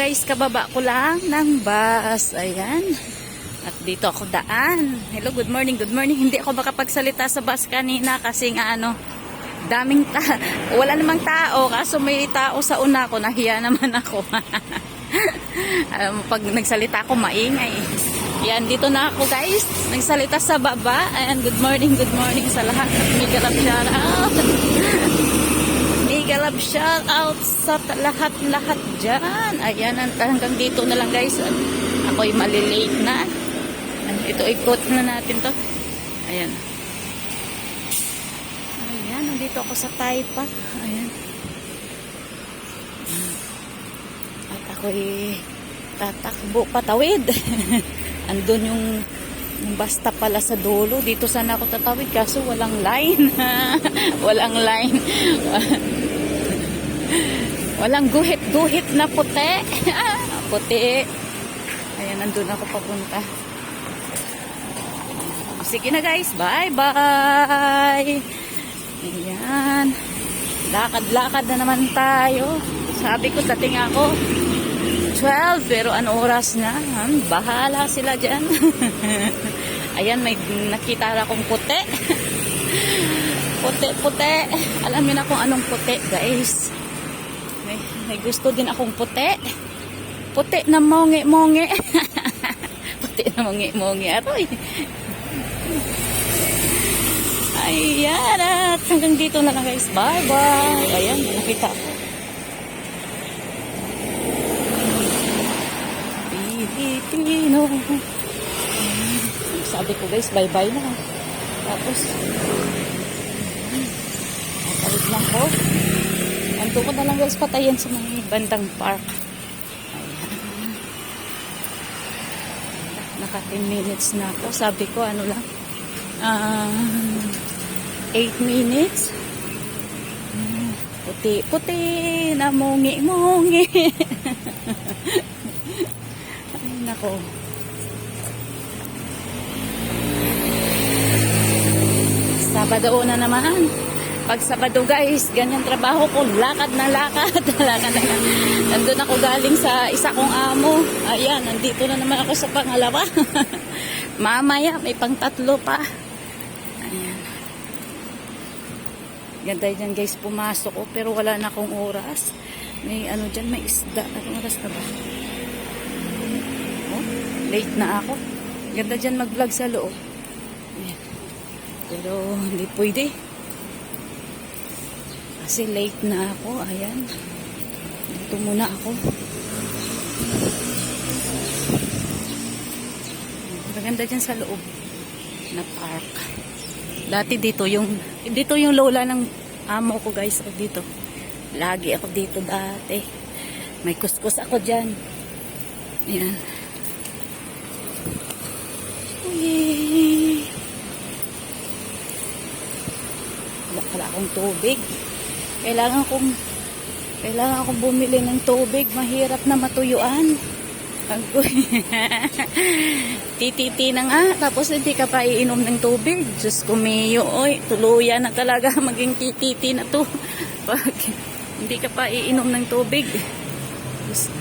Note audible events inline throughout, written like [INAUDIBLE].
guys, kababa ko lang ng bus. Ayan. At dito ako daan. Hello, good morning, good morning. Hindi ako makapagsalita sa bus kanina kasi nga ano, daming ta [LAUGHS] wala namang tao kaso may tao sa una ko nahiya naman ako Alam [LAUGHS] mo, pag nagsalita ako maingay yan dito na ako guys nagsalita sa baba and good morning good morning sa lahat mega love [LAUGHS] love shout out sa lahat lahat dyan ayan hanggang dito na lang guys ako'y malilate na ito ikot na natin to ayan Ayan, nandito ako sa Taipa. Ayan. At ako'y tatakbo patawid. [LAUGHS] Andun yung basta pala sa dulo. Dito sana ako tatawid kaso walang line. [LAUGHS] walang line. Walang guhit-guhit na puti. [LAUGHS] puti. Ayan, nandun ako papunta. Sige na guys, bye-bye! Ayan. Lakad-lakad na naman tayo. Sabi ko, dating ako 12, pero ano oras na? Bahala sila dyan. [LAUGHS] Ayan, may nakita na akong puti. [LAUGHS] Puti-puti. Alam niyo na kung anong puti, guys. May, gusto din akong puti. Puti na monge-monge. [LAUGHS] puti na monge-monge. Aroy. Ayan at hanggang dito na lang guys. Bye bye. Ayan, nakita ko. Pilipino. Sabi ko guys, bye bye na. Tapos, Nakalit lang ko. Anto ko na lang guys patayan sa mga bandang park. Ayan. Naka 10 minutes na ako. Sabi ko ano lang. Ah... 8 minutes. Puti, puti na mongi, mongi. [LAUGHS] Ay, nako. Sabado na naman. Pag Sabado guys, ganyan trabaho ko. Lakad na lakad. [LAUGHS] lakad na lakad. Nandun ako galing sa isa kong amo. Ayan, nandito na naman ako sa pangalawa. [LAUGHS] Mamaya, may pang tatlo pa. Ayan. Ganda dyan guys, pumasok ko pero wala na akong oras. May ano dyan, may isda. Anong oras na ba? Oh, late na ako. Ganda dyan mag-vlog sa loob. Ayan. Pero hindi pwede. Kasi late na ako. Ayan. Dito muna ako. Maganda dyan sa loob na park. Dati dito yung dito yung lola ng amo ko guys ako dito. Lagi ako dito dati. May kuskus ako diyan. Yan. Uy. Wala akong tubig. Kailangan kong kailangan akong bumili ng tubig. Mahirap na matuyuan. [LAUGHS] Tititi na nga. Tapos hindi ka pa iinom ng tubig. Diyos ko. Oy, tuluyan na talaga [LAUGHS] maging tititi na to. [LAUGHS] Pag hindi ka pa iinom ng tubig. Diyos.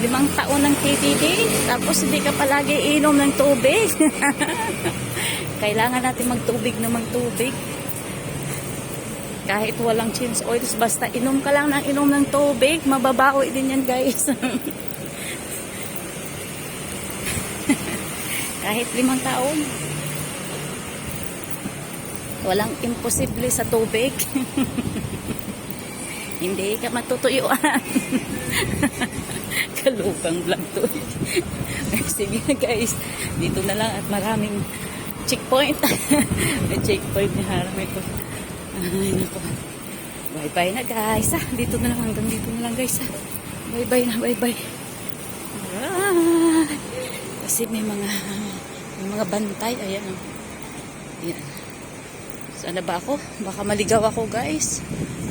Limang taon ng tititi. Tapos hindi ka palagi iinom ng tubig. Kailangan natin magtubig na magtubig kahit walang change oils, basta inom ka lang ng inom ng tubig, mababawi din yan guys. [LAUGHS] kahit limang taon. Walang imposible sa tubig. [LAUGHS] Hindi ka matutuyuan. [LAUGHS] Kalupang vlog to. Sige guys, dito na lang at maraming checkpoint. [LAUGHS] May checkpoint na harap ito. Ay, naku. Bye-bye na guys. Ah, dito na lang. Hanggang dito na lang guys. Ah. Bye-bye na. Bye-bye. Alright. Kasi may mga may mga bantay. Ayan. Oh. Ayan. Sana ba ako? Baka maligaw ako guys.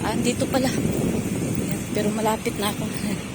Ah, dito pala. Ayan. Pero malapit na ako. [LAUGHS]